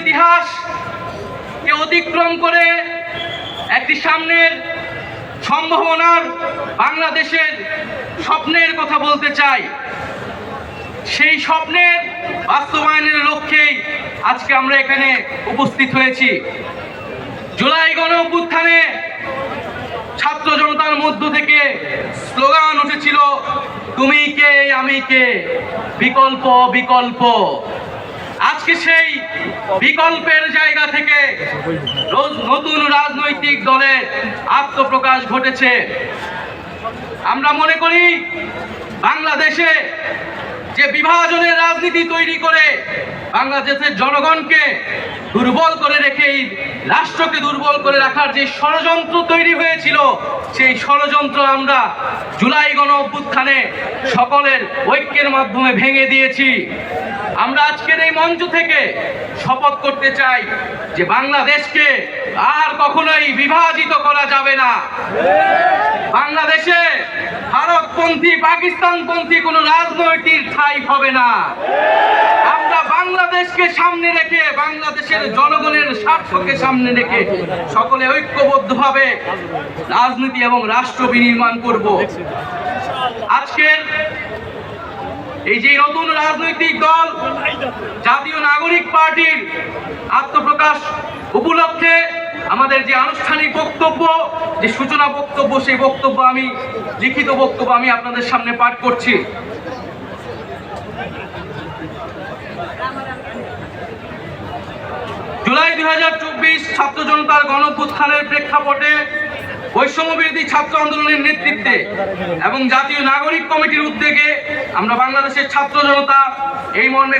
ইতিহাস কে অতিক্রম করে একটি সামনের সম্ভাবনার বাংলাদেশের স্বপ্নের কথা বলতে চাই। সেই স্বপ্নের বাস্তবায়নের লক্ষ্যেই আজকে আমরা এখানে উপস্থিত হয়েছি। জুলাই গণ অভ্যুত্থানে ছাত্র জনতার মধ্য থেকে স্লোগান উঠেছিল, তুমি কে, আমি কে? বিকল্প বিকল্প। আজকে সেই বিকল্পের জায়গা থেকে নতুন রাজনৈতিক দলের আত্মপ্রকাশ ঘটেছে। আমরা মনে করি, বাংলাদেশে যে বিভাজনের রাজনীতি তৈরি করে বাংলাদেশের জনগণকে দুর্বল করে রেখে রাষ্ট্রকে দুর্বল করে রাখার যে ষড়যন্ত্র তৈরি হয়েছিল, সেই ষড়যন্ত্র আমরা জুলাই গণ অভ্যুত্থানে সকলের ঐক্যের মাধ্যমে ভেঙে দিয়েছি। আমরা আজকের এই মঞ্চ থেকে শপথ করতে চাই যে বাংলাদেশকে আর কখনোই বিভাজিত করা যাবে না। বাংলাদেশে ভারতপন্থী, পাকিস্তানপন্থী কোনো রাজনৈতিক ঠাই হবে না। আমরা বাংলাদেশকে বাংলাদেশের জনগণের স্বার্থকে সামনে রেখে সকলে ঐক্যবদ্ধভাবে রাজনীতি এবং রাষ্ট্র বিনির্মাণ করব। আজকের এই যে নতুন রাজনৈতিক দল, জাতীয় নাগরিক পার্টির আত্মপ্রকাশ উপলক্ষে আমাদের যে আনুষ্ঠানিক বক্তব্য, যে সূচনা বক্তব্য, সেই বক্তব্য আমি, লিখিত বক্তব্য আমি আপনাদের সামনে পাঠ করছি জুলাই দুই হাজার চব্বিশ ছাত্র জনতার গণপুত্থানের প্রেক্ষাপটে বৈষম্যবিরোধী ছাত্র আন্দোলনের নেতৃত্বে এবং জাতীয় নাগরিক কমিটির উদ্যোগে আমরা বাংলাদেশের ছাত্র জনতা এই মর্মে